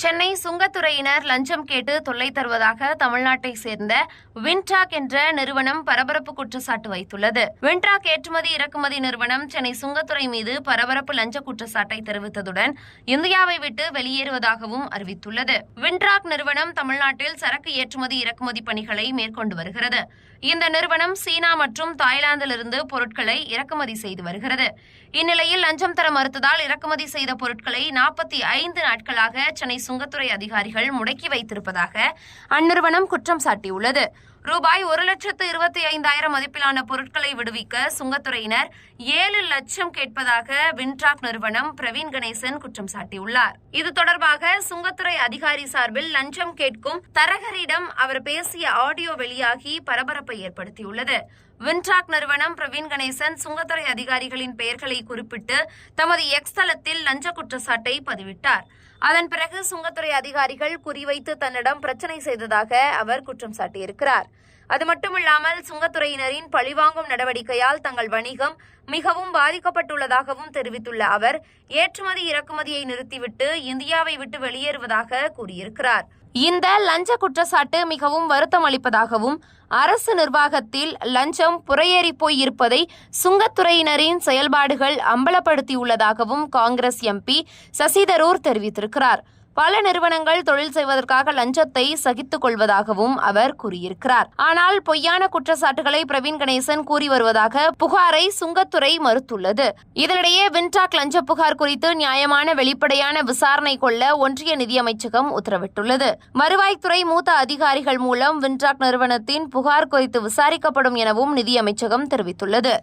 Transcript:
சென்னை சுங்கத்துறையினர் லஞ்சம் கேட்டு தொல்லை தருவதாக தமிழ்நாட்டை சேர்ந்த வின்டாக் என்ற நிறுவனம் பரபரப்பு குற்றச்சாட்டு வைத்துள்ளது. வின்டாக் ஏற்றுமதி இறக்குமதி நிறுவனம் சென்னை சுங்கத்துறை மீது பரபரப்பு லஞ்ச குற்றச்சாட்டை தெரிவித்ததுடன் இந்தியாவை விட்டு வெளியேறுவதாகவும் அறிவித்துள்ளது. வின்ட்ராக் நிறுவனம் தமிழ்நாட்டில் சரக்கு ஏற்றுமதி இறக்குமதி பணிகளை மேற்கொண்டு வருகிறது. இந்த நிறுவனம் சீனா மற்றும் தாய்லாந்திலிருந்து பொருட்களை இறக்குமதி செய்து வருகிறது. இந்நிலையில் லஞ்சம் தர மறுத்ததால் இறக்குமதி செய்த பொருட்களை நாற்பத்தி ஐந்து நாட்களாக சென்னை சுங்கத்துறை அதிகாரிகள் முடக்கி வைத்திருப்பதாக அந்நிறுவனம் குற்றம் சாட்டியுள்ளது. ரூபாய் ஒரு லட்சத்து இருபத்தி ஐந்தாயிரம் மதிப்பிலான பொருட்களை விடுவிக்க சுங்கத்துறையினர் ஏழு லட்சம் கேட்பதாக வின்ட்ராக் நிறுவனம் பிரவீன் கணேசன் குற்றம் சாட்டியுள்ளார். இது தொடர்பாக சுங்கத்துறை அதிகாரி சார்பில் லஞ்சம் கேட்கும் தரகரிடம் அவர் பேசிய ஆடியோ வெளியாகி பரபரப்பை ஏற்படுத்தியுள்ளது. வின்ட்ராக் நிறுவனம் பிரவீன் கணேசன் சுங்கத்துறை அதிகாரிகளின் பெயர்களை குறிப்பிட்டு தமது எக்ஸ் தளத்தில் லஞ்ச குற்றச்சாட்டை பதிவிட்டார். அதன் பிறகு சுங்கத்துறை அதிகாரிகள் குறிவைத்து தன்னிடம் பிரச்சனை செய்ததாக அவர் குற்றம் சாட்டியிருக்கிறார். அது மட்டுமில்லாமல் சுங்கத்துறையினரின் பழிவாங்கும் நடவடிக்கையால் தங்கள் வணிகம் மிகவும் பாதிக்கப்பட்டுள்ளதாகவும் தெரிவித்துள்ள அவர் ஏற்றுமதி இறக்குமதியை நிறுத்திவிட்டு இந்தியாவை விட்டு வெளியேறுவதாக கூறியிருக்கிறார். இந்த லஞ்ச குற்றச்சாட்டு மிகவும் வருத்தம் அளிப்பதாகவும் அரசு நிர்வாகத்தில் லஞ்சம் புறையேறி போய் இருப்பதை சுங்கத்துறையினரின் செயல்பாடுகள் அம்பலப்படுத்தியுள்ளதாகவும் காங்கிரஸ் எம்பி சசிதரூர் தெரிவித்திருக்கிறார். பல நிறுவனங்கள் தொழில் செய்வதற்காக லஞ்சத்தை சகித்துக் கொள்வதாகவும் அவர் கூறியிருக்கிறார். ஆனால் பொய்யான குற்றச்சாட்டுகளை பிரவீன் கணேசன் கூறி வருவதாக புகாரை சுங்கத்துறை மறுத்துள்ளது. இதனிடையே வின்டாக் லஞ்ச புகார் குறித்து நியாயமான வெளிப்படையான விசாரணை கொள்ள ஒன்றிய நிதியமைச்சகம் உத்தரவிட்டுள்ளது. வருவாய்த்துறை மூத்த அதிகாரிகள் மூலம் வின்டாக் நிறுவனத்தின் புகார் குறித்து விசாரிக்கப்படும் எனவும் நிதியமைச்சகம் தெரிவித்துள்ளது.